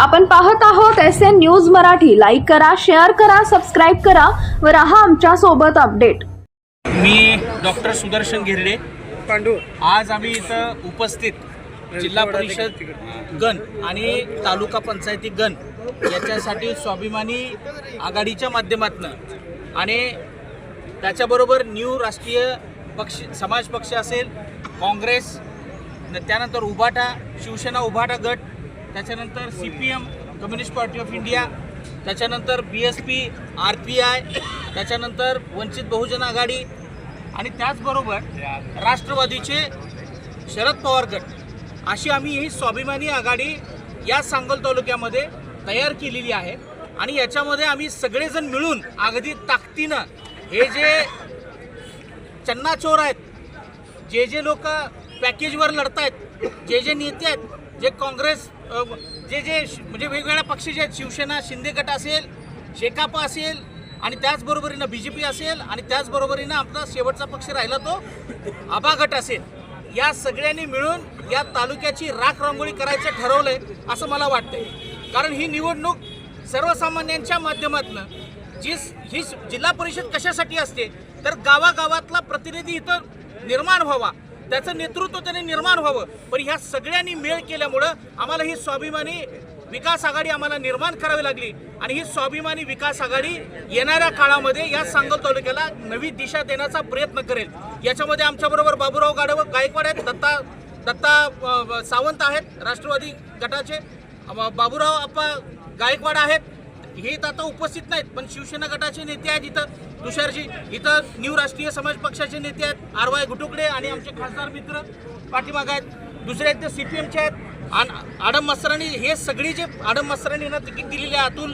आपण पाहत आहोत S N news Marathi. Like करा शेअर करा सबस्क्राईब करा व राहा आमच्यासोबत अपडेट मी डॉक्टर सुदर्शन घेरडे पांडू. आज आम्ही इथं उपस्थित जिल्हा परिषद गण आणि तालुका पंचायती गण याच्यासाठी स्वाभिमानी आघाडीच्या माध्यमातून आणि त्याच्याबरोबर न्यू राष्ट्रीय पक्ष समाज पक्ष असेल काँग्रेस न- त्यानंतर उभाटा शिवसेना उभाटा गट त्याच्यानंतर C P M communist party of India त्याच्यानंतर B S P R P I त्याच्यानंतर वंचित बहुजन आघाडी आणि त्याचबरोबर राष्ट्रवादीचे शरद पवार गट. अशी आम्ही ही स्वाभिमानी आघाडी या सांगोल तालुक्यामध्ये तयार केलेली आहे आणि याच्यामध्ये आम्ही सगळेजण मिळून अगदी ताकदीनं हे जे चन्नाचोर आहेत जे जे लोक पॅकेजवर लढत आहेत जे जे नेते आहेत जे काँग्रेस जे जे श- म्हणजे वेगवेगळ्या पक्षाचे आहेत शिवसेना शिंदे गट असेल शेकाप असेल आणि त्याचबरोबरीनं बी जे पी असेल आणि त्याचबरोबरीनं आपला शेवटचा पक्ष राहिला तो आबा गट असेल. या सगळ्यांनी मिळून या तालुक्याची राख रांगोळी करायचं ठरवलंय असं मला वाटतंय. कारण ही निवडणूक सर्वसामान्यांच्या माध्यमातून जी ही जिल्हा परिषद कशासाठी असते तर गावागावातला प्रतिनिधी इथं निर्माण व्हावा. त्याचं नेतृत्व त्याने निर्माण व्हावं. पण ह्या सगळ्यांनी मेळ केल्यामुळं आम्हाला ही स्वाभिमानी विकास आघाडी आम्हाला निर्माण करावी लागली. आणि ही स्वाभिमानी विकास आघाडी येणाऱ्या काळामध्ये या सांगोल तालुक्याला नवी दिशा देण्याचा प्रयत्न करेल. याच्यामध्ये आमच्याबरोबर बाबूराव गाडव गायकवाड आहेत दत्ता दत्ता सावंत आहेत राष्ट्रवादी गटाचे. बाबूराव आप्पा गायकवाड आहेत. हे तर आता उपस्थित नाहीत पण शिवसेना गटाचे नेते आहेत इथं. तुषारजी इथं न्यू राष्ट्रीय समाज पक्षाचे नेते आहेत आर वाय गुटुकडे आणि आमचे खासदार मित्र पाठीमाग आहेत. दुसरे आहेत ते सी पी एमचे आहेत. आणि आडम मस्त्रानी हे सगळी जे आडम मस्त्रानीनं तिकीट दिलेले आहे, अतुल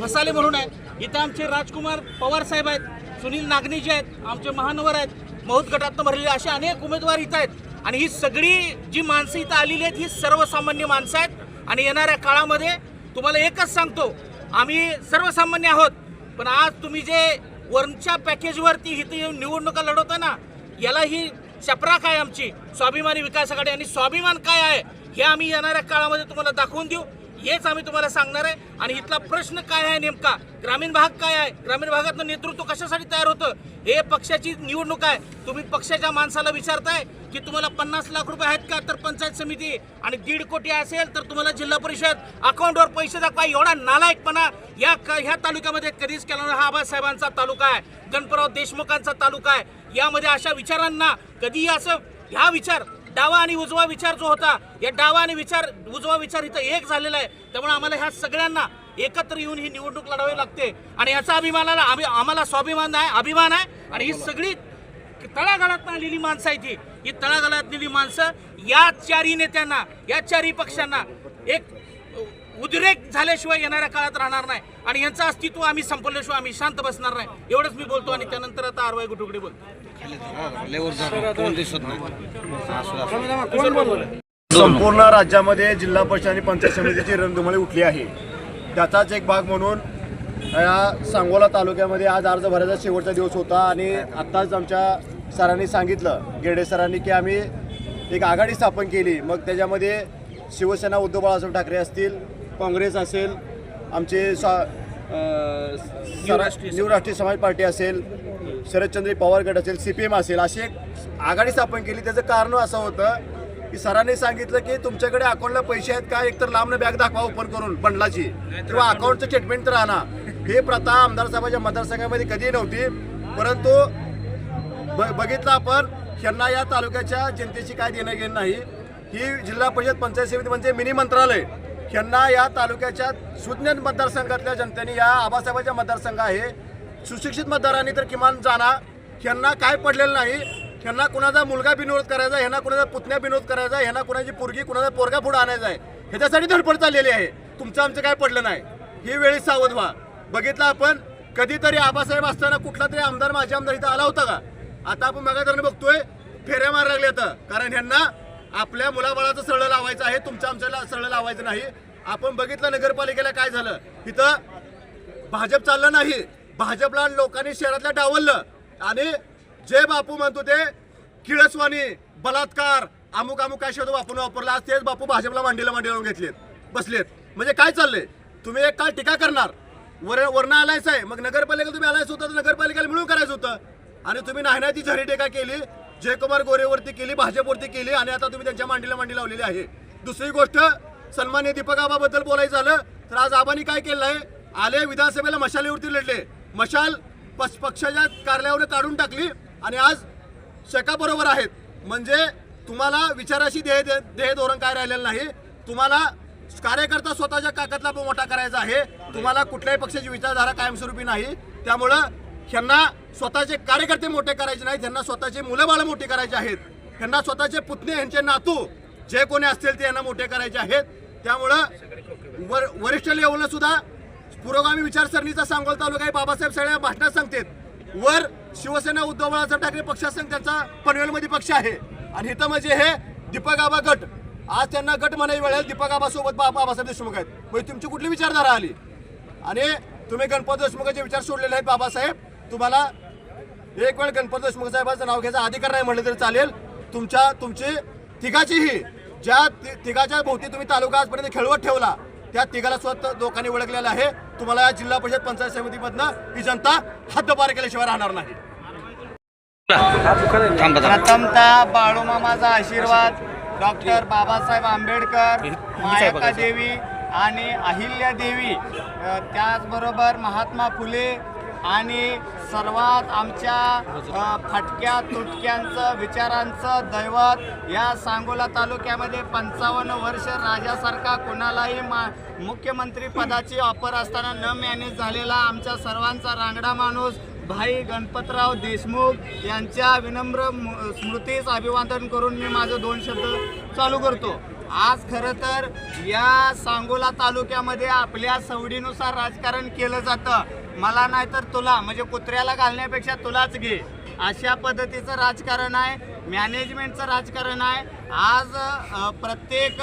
फसाले म्हणून आहे. इथं आमचे राजकुमार पवार साहेब आहेत सुनील नागनी जे आहेत आमचे महानवर आहेत मौत गटातनं भरलेले असे अनेक उमेदवार इथं आहेत. आणि ही सगळी जी माणसं इथं आलेली आहेत ही सर्वसामान्य माणसं आहेत. आणि येणाऱ्या काळामध्ये तुम्हाला एकच सांगतो आम्ही सर्वसामान्य आहोत. पण आज तुम्ही जे वरच्या पॅकेजवरती इथं येऊन निवडणुका लढवताना याला ही चपराक आहे आमची. स्वाभिमानी विकास आघाडी. आणि स्वाभिमान काय आहे हे आम्ही येणाऱ्या काळामध्ये तुम्हाला दाखवून देऊ. हेच आम्ही तुम्हाला सांगणार आहे. आणि इथला प्रश्न काय आहे नेमका? ग्रामीण भाग काय आहे? ग्रामीण भागातलं नेतृत्व कशासाठी तयार होतं? हे पक्षाची निवडणूक आहे. तुम्ही पक्षाच्या माणसाला विचारताय की तुम्हाला पन्नास लाख रुपये आहेत का? तर पंचायत समिती. आणि दीड कोटी असेल तर तुम्हाला जिल्हा परिषद. अकाउंटवर पैसे दाखवा. एवढा नालायकपणा या क- ह्या तालुक्यामध्ये कधीच केला हा आबासाहेबांचा तालुका आहे. गणपतराव देशमुखांचा तालुका आहे. यामध्ये अशा विचारांना कधीही असं ह्या विचार डावा आणि उजवा विचार जो होता या डावा आणि विचार उजवा विचार इथं एक झालेला आहे. त्यामुळे आम्हाला ह्या सगळ्यांना एकत्र येऊन ही निवडणूक लढावी लागते. आणि याचा अभिमानाला आम्ही आम्हाला स्वाभिमान आहे अभिमान आहे. आणि ही सगळी तळागाळात आलेली माणसं आहे ती ही तळागाळात आलेली माणसं या चारही नेत्यांना या चारही पक्षांना एक उद्रेक झाल्याशिवाय येणाऱ्या काळात राहणार नाही. आणि यांचं अस्तित्व आम्ही संपवल्याशिवाय आम्ही शांत बसणार नाही. एवढंच मी बोलतो आणि त्यानंतर आता आरवाय गुटुकडे बोलतो. संपूर्ण राज्यामध्ये जिल्हा परिषद आणि पंचायत समितीची रणधुमाळी उठली आहे. त्याचाच एक भाग म्हणून या सांगोला तालुक्यामध्ये आज अर्ज भरायचा शेवटचा दिवस होता आणि आत्ताच आमच्या सरांनी सांगितलं गेडे सरांनी की आम्ही एक आघाडी स्थापन केली. मग त्याच्यामध्ये शिवसेना उद्धव बाळासाहेब ठाकरे असतील काँग्रेस असेल आमचे स्वा अं, सरा- न्यू राष्ट्रीय समाज पार्टी असेल शरदचंद्र पवार गट असेल सी पी एम असेल अशी एक आघाडी स्थापन केली. त्याचं कारण असं होतं की सरांनी सांगितलं की तुमच्याकडे अकाउंटला पैसे आहेत का? एकतर लांबनं बॅग दाखवा ओपन करून बंडलाची. किंवा अकाउंटचं स्टेटमेंट तर आणा. हे प्रथा आमदार साहेबांच्या मतदारसंघामध्ये कधीही नव्हती. परंतु ब- बघितलं आपण यांना या तालुक्याच्या जनतेची काय देणं घेणं नाही. ही जिल्हा परिषद पंचायत समिती म्हणजे मिनी मंत्रालय. यांना या तालुक्याच्या सुज्ञ मतदारसंघातल्या जनतेने या आबासाहेबांच्या मतदारसंघ आहे. सुशिक्षित मतदारांनी तर किमान जाणा ह्यांना काय पडलेलं नाही ह्यांना कुणाचा मुलगा बिनोद करायचा ह्यांना कुणाचा पुतण्या बिनोद करायचा ह्यांना कुणाची पोरगी कुणाचा पोरगा पुढे आणायचा आहे. ह्याच्यासाठी धडपड चाललेली आहे. तुमचं आमचं काय पडलं नाही. ही वेळी सावध व्हा. बघितलं आपण कधीतरी आबासाहेब असताना कुठला तरी आमदार माझे आमदार इथं आला होता का? आता आपण मागाधरण बघतोय फेऱ्या मार लागले आता. कारण ह्यांना आपल्या मुलाबाळाचं सरळ लावायचं आहे. तुमच्या आमच्याला सरळ लावायचं नाही. आपण बघितलं नगरपालिकेला काय झालं. इथं भाजप चाललं नाही. भाजपला लोकांनी शहरातल्या डावललं. आणि जे बापू म्हणतो ते किळसवाणी बलात्कार अमुक अमुक काय शब्द बापून वापरला. आज तेच बापू भाजपला मांडीला मांडी लावून घेतलेत बसलेत. म्हणजे काय चाललंय? तुम्ही एक काल टीका करणार. वर वरनं आलायच आहे. मग नगरपालिका तुम्ही आलायच होतं तर नगरपालिकेला मिळून करायचं होतं. आणि तुम्ही नाही ती झरी टीका केली जयकुमार गोरेवरती केली भाजपवरती केली आणि आता तुम्ही त्यांच्या मांडीला मांडी लावलेली आहे. दुसरी गोष्ट सन्मान्य दीपक आबाबद्दल बोलायचं झालं तर आज आबानी काय केलं आहे आले विधानसभेला मशालीवरती लढले. मशाल पक्ष पक्षाच्या कार्यालयावर काढून टाकली आणि आज शेकाबरोबर आहेत. म्हणजे तुम्हाला विचाराशी ध्येय ध्येय धोरण काय राहिलेलं नाही. तुम्हाला कार्यकर्ता स्वतःच्या काकातला पण मोठा करायचा आहे. तुम्हाला कुठल्याही पक्षाची विचारधारा कायमस्वरूपी नाही. त्यामुळं ह्यांना स्वतःचे कार्यकर्ते मोठे करायचे नाहीत. त्यांना स्वतःचे मुलं बाळं मोठी करायचे आहेत. ह्यांना स्वतःचे पुतणे यांचे नातू जे कोणी असतील ते यांना मोठे करायचे आहेत. त्यामुळं वर वरिष्ठ लेवलला सुद्धा पुरोगामी विचारसरणीचा सांगोल तालुका बाबासाहेब सगळ्या भाषणात सांगतात. वर शिवसेना उद्धव बाळासाहेब ठाकरे पक्षासंघ त्यांचा पनवेलमध्ये पक्ष आहे. आणि इथं म्हणजे हे दीपक आबा गट. आज त्यांना गट म्हणाय वेळेला दीपक बाबासाहेब देशमुख आहेत. म्हणजे तुमची कुठली विचारधारा आली? आणि तुम्ही गणपत देशमुखाचे विचार सोडलेले आहेत बाबासाहेब. तुम्हाला एक वेळ गणपत देशमुख साहेबांचं नाव घ्यायचा अधिकार नाही म्हटलं तरी चालेल. तुमच्या तुमची तिघाचीही ज्या तिघाच्या भोवती तुम्ही तालुका आजपर्यंत खेळवत ठेवला त्या तिघाला स्वतः लोकांनी ओळखलेलं आहे. तुम्हाला या जिल्हा परिषद पंचायत समितीमधनं ही जनता हद्दपार केल्याशिवाय राहणार नाही. प्रथमतः बाळूमामाचा आशीर्वाद डॉक्टर बाबासाहेब आंबेडकर मायका देवी आणि अहिल्या देवी. त्याचबरोबर महात्मा फुले आणि सर्वात आमच्या फाटक्या तुटक्यांचं विचारांचं दैवत या सांगोला तालुक्यामध्ये पंचावन्न वर्ष राजासारखा कुणालाही मा मुख्यमंत्री पदाची ऑफर असताना न मॅनेज झालेला आमच्या सर्वांचा रांगडा माणूस भाई गणपतराव देशमुख यांच्या विनम्र स्मृतीस अभिवादन करून मी माझं दोन शब्द चालू करतो. आज खरं तर या सांगोला तालुक्यामध्ये आपल्या सवडीनुसार राजकारण केलं जातं. मला नाही तर तुला म्हणजे कुत्र्याला घालण्यापेक्षा तुलाच घे. अशा पद्धतीचं राजकारण आहे मॅनेजमेंटचं राजकारण आहे. आज प्रत्येक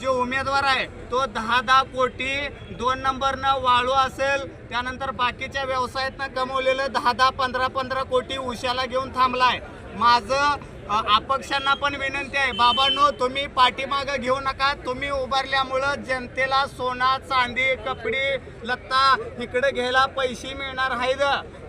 जो उमेदवार आहे तो दहा दहा कोटी दोन नंबरनं वाळू असेल त्यानंतर बाकीच्या व्यवसायातनं कमवलेलं दहा दहा पंधरा पंधरा कोटी उशाला घेऊन थांबलाय. माझं अपक्षांना पण विनंती आहे. बाबांनो तुम्ही पाठीमागं घेऊ नका. तुम्ही उभारल्यामुळं जनतेला सोना चांदी कपडे लत्ता इकडे घ्यायला पैसे मिळणार आहेत.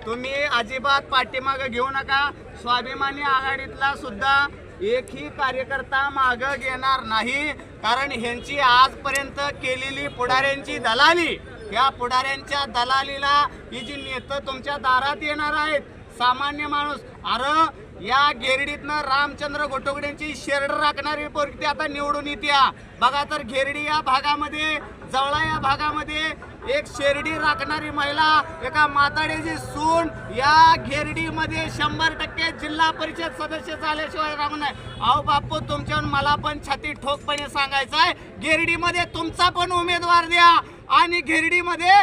तुम्ही अजिबात पाठीमागं घेऊ नका. स्वाभिमानी आघाडीतला सुद्धा एकही कार्यकर्ता मागं घेणार नाही. कारण ह्यांची आजपर्यंत केलेली पुढाऱ्यांची दलाली या पुढाऱ्यांच्या दलालीला ही जी नेतं तुमच्या दारात येणार आहेत सामान्य माणूस अरे या घेरडीतनं रामचंद्र घोटोगड्यांची शेरड राखणारी पोरगी आता निवडून येते बघा तर घेरडी या भागामध्ये जवळा या भागामध्ये एक शेरडी राखणारी महिला एका माताडीची सून या घेरडीमध्ये शंभर टक्के जिल्हा परिषद सदस्य झाल्याशिवाय राहू नये. अहो बापू तुमच्यावर मला पण छाती ठोकपणे सांगायचं आहे घेरडीमध्ये तुमचा पण उमेदवार द्या. आणि घेरडीमध्ये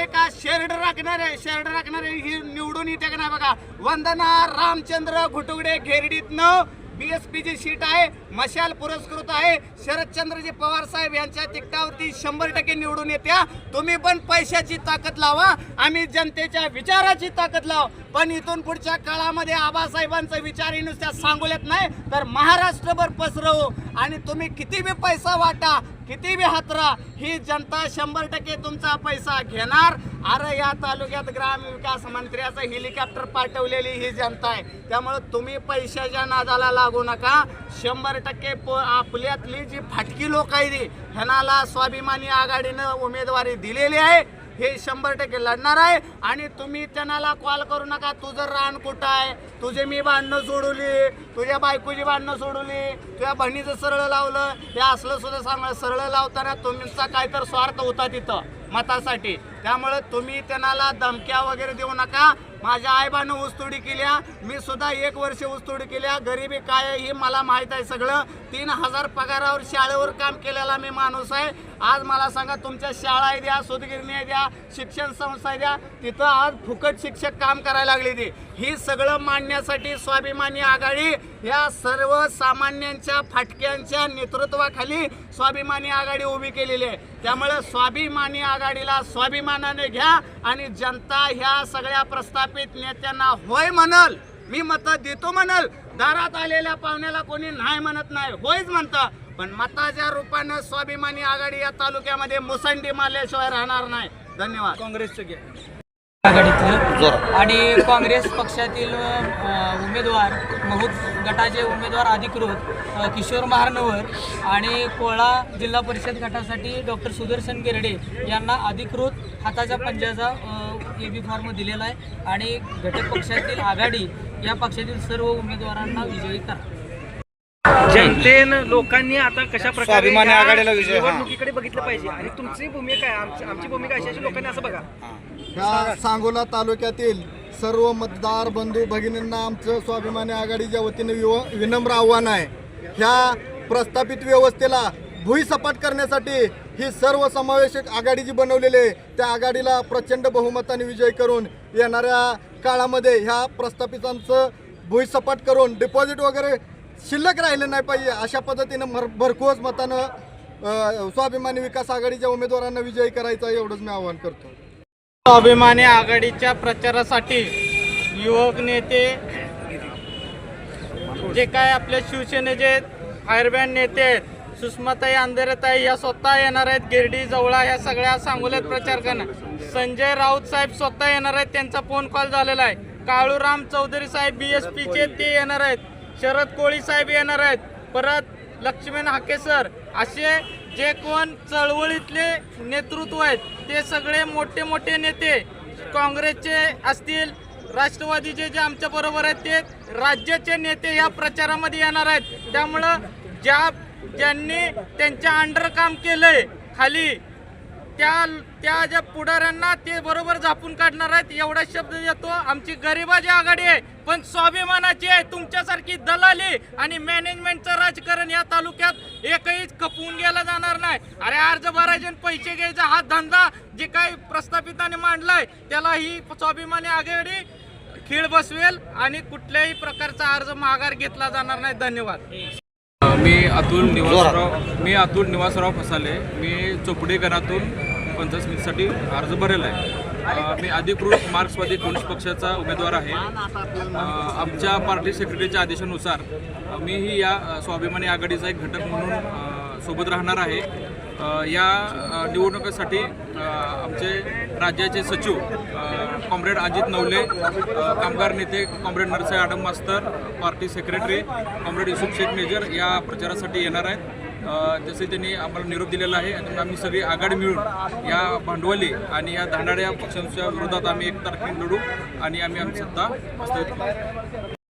एका शेरड राखणारे शेरड राखणारे ही निवडून येते का नाही बघा? वंदना रामचंद्र घुटुगडे घेरडीतनं बीएसपी ची सीट आहे मशाल पुरस्कृत आहे. शरदचंद्रजी पवार साहेब यांच्या तिकटावरती शंभर टक्के निवडून येत्या. तुम्ही पण पैशाची ताकद लावा आम्ही जनतेच्या विचाराची ताकद लाव. पण इथून पुढच्या काळामध्ये आबासाहेबांचा विचारही नुसत्या सांगू येत नाही तर महाराष्ट्रभर पसरवू. आणि तुम्ही किती बी पैसा वाटा किती बी हातरा ही जनता शंभर टक्के तुमचा पैसा घेणार. अरे या तालुक्यात ग्रामविकास मंत्र्याचं हेलिकॉप्टर पाठवलेली ही जनता आहे. त्यामुळं तुम्ही पैशाच्या नादाला लागू नका. शंभर टक्के प आपल्यातली जी फाटकी लोक आहे ती ह्यानाला स्वाभिमानी आघाडीनं उमेदवारी दिलेली आहे. हे शंभर टक्के लढणार आहे. आणि तुम्ही त्यांना कॉल करू नका. तुझं रान कुठं आहे? तुझे मी भांडणं सोडवली. तुझ्या बायकोची भांडणं सोडवली. तुझ्या बहिणीचं सरळ लावलं. हे असलं सुद्धा सांग. सरळ लावताना तुमचा काय तर स्वार्थ होता तिथं. मतासाठी. त्यामुळे तुम्ही त्यांना धमक्या वगैरे देऊ नका. माझ्या आईबानं ऊसतोडी केल्या. मी सुद्धा एक वर्ष ऊसतोडी केल्या. गरिबी काय आहे हे मला माहीत आहे सगळं. तीन हजार पगारावर शाळेवर काम केलेला मी माणूस आहे. आज मला सांगा तुमच्या शाळा आहे द्या सुदगिरणी आहे द्या शिक्षण संस्था आहे द्या. तिथं आज फुकट शिक्षक काम करायला लागले ते. ही सगळं मांडण्यासाठी स्वाभिमानी आघाडी या सर्व सामान्यांच्या फाटक्यांच्या नेतृत्वाखाली स्वाभिमानी आघाडी उभी केलेली आहे. त्यामुळे स्वाभिमानी महाआघाडीला स्वाभिमानाने घ्या आणि जनता ह्या सगळ्या प्रस्थापित नेत्यांना होय म्हणल. मी मत देतो म्हणल. दारात आलेल्या पाहुण्याला कोणी नाही म्हणत नाही होयच म्हणतं. पण मताच्या रूपानं स्वाभिमानी आघाडी या तालुक्यामध्ये मुसंडी मारल्याशिवाय राहणार नाही. धन्यवाद. काँग्रेसचे घ्या आघाडीतलं. आणि काँग्रेस पक्षातील उमेदवार महूद गटाचे उमेदवार अधिकृत किशोर महारनवर आणि कोळा जिल्हा परिषद गटासाठी डॉक्टर सुदर्शन गिरडे यांना अधिकृत हाताच्या पंजाचा ए बी फॉर्म दिलेला आहे. आणि घटक पक्षातील आघाडी या पक्षातील सर्व उमेदवारांना विजयी करा. जनतेनं लोकांनी आता कशा प्रकारे हा. निवडणुकीकडे बघितलं पाहिजे. आणि तुमची भूमिका आहे आमची आमची भूमिका अशी अशी लोकांनी असं बघा. ह्या सांगोला तालुक्यातील सर्व मतदार बंधू भगिनींना आमचं स्वाभिमानी आघाडीच्या वतीने विव- विनम्र आव्हान आहे. ह्या प्रस्थापित व्यवस्थेला भुईसपाट करण्यासाठी ही सर्व समावेशक आघाडी जी बनवलेली आहे त्या आघाडीला प्रचंड बहुमताने विजय करून येणाऱ्या काळामध्ये ह्या प्रस्थापितांचं भुईसपाट करून डिपॉझिट वगैरे शिल्लक राहिलं नाही पाहिजे अशा पद्धतीनं भर भरघोस मतानं स्वाभिमानी विकास आघाडीच्या उमेदवारांना विजयी करायचा एवढंच मी आवाहन करतो. अभिमानी आघाडीच्या प्रचारासाठी युवक नेते जे काय आपले शिवसेनेचे फायरबँड नेते आहेत सुषमाताई अंधेरेताई या स्वतः येणार आहेत गिरडी जवळा या सगळ्या सांगोल्यात प्रचार करणार. संजय राऊत साहेब स्वतः येणार आहेत त्यांचा फोन कॉल झालेला आहे. काळूराम चौधरी साहेब बी एस पीचे ते येणार आहेत. शरद कोळी साहेब येणार आहेत. परत लक्ष्मण हाके सर असे जे कोण चळवळीतले नेतृत्व आहेत ते सगळे मोठे मोठे नेते काँग्रेसचे असतील राष्ट्रवादीचे जे आमच्या बरोबर आहेत ते राज्याचे नेते या प्रचारामध्ये येणार आहेत. त्यामुळं ज्या ज्यांनी त्यांच्या अंडर काम केलंय खाली त्या त्या ज्या पुढाऱ्यांना ते बरोबर झापून काढणार आहेत एवढा शब्द देतो आमची गरिबाची आघाडी आहे पण स्वाभिमानाची आहे तुमच्यासारखी दलाली आणि मॅनेजमेंटचं राजकारण या तालुक्यात एकही खपवून गेला जाणार नाही. अरे अर्ज भरायचे आणि पैसे घ्यायचा हा धंदा जे काही प्रस्थापिताने मांडलाय त्याला ही स्वाभिमानी आघाडी खीळ बसवेल आणि कुठल्याही प्रकारचा अर्ज माघार घेतला जाणार नाही. धन्यवाद. मी अतुल निवासराव मी अतुल निवासराव फसाले. मी चोपडी गणातून पंचायत समितीसाठी अर्ज भरलेला आहे. मी अधिकृत मार्क्सवादी कम्युनिस्ट पक्षाचा उमेदवार आहे. आमच्या पार्टी सेक्रेटरीच्या आदेशानुसार मीही या स्वाभिमानी आघाडीचा एक घटक म्हणून सोबत राहणार आहे. या निवडणुकीसाठी आमचे राज्याचे सचिव कॉम्रेड अजित नवले कामगार नेते कॉम्रेड नरसाई आडम मास्तर party secretary comrade Yusuf Shaikh major या प्रचारासाठी येणार आहेत. जसे त्यांनी आम्हाला निरोप दिलेला आहे आणि आम्ही सगळी आघाडी मिळून या भांडवली आणि या धांडाड्या पक्षांच्या विरोधात आम्ही एक तारखेने लढू आणि आम्ही आमची सत्ता प्रस्थापित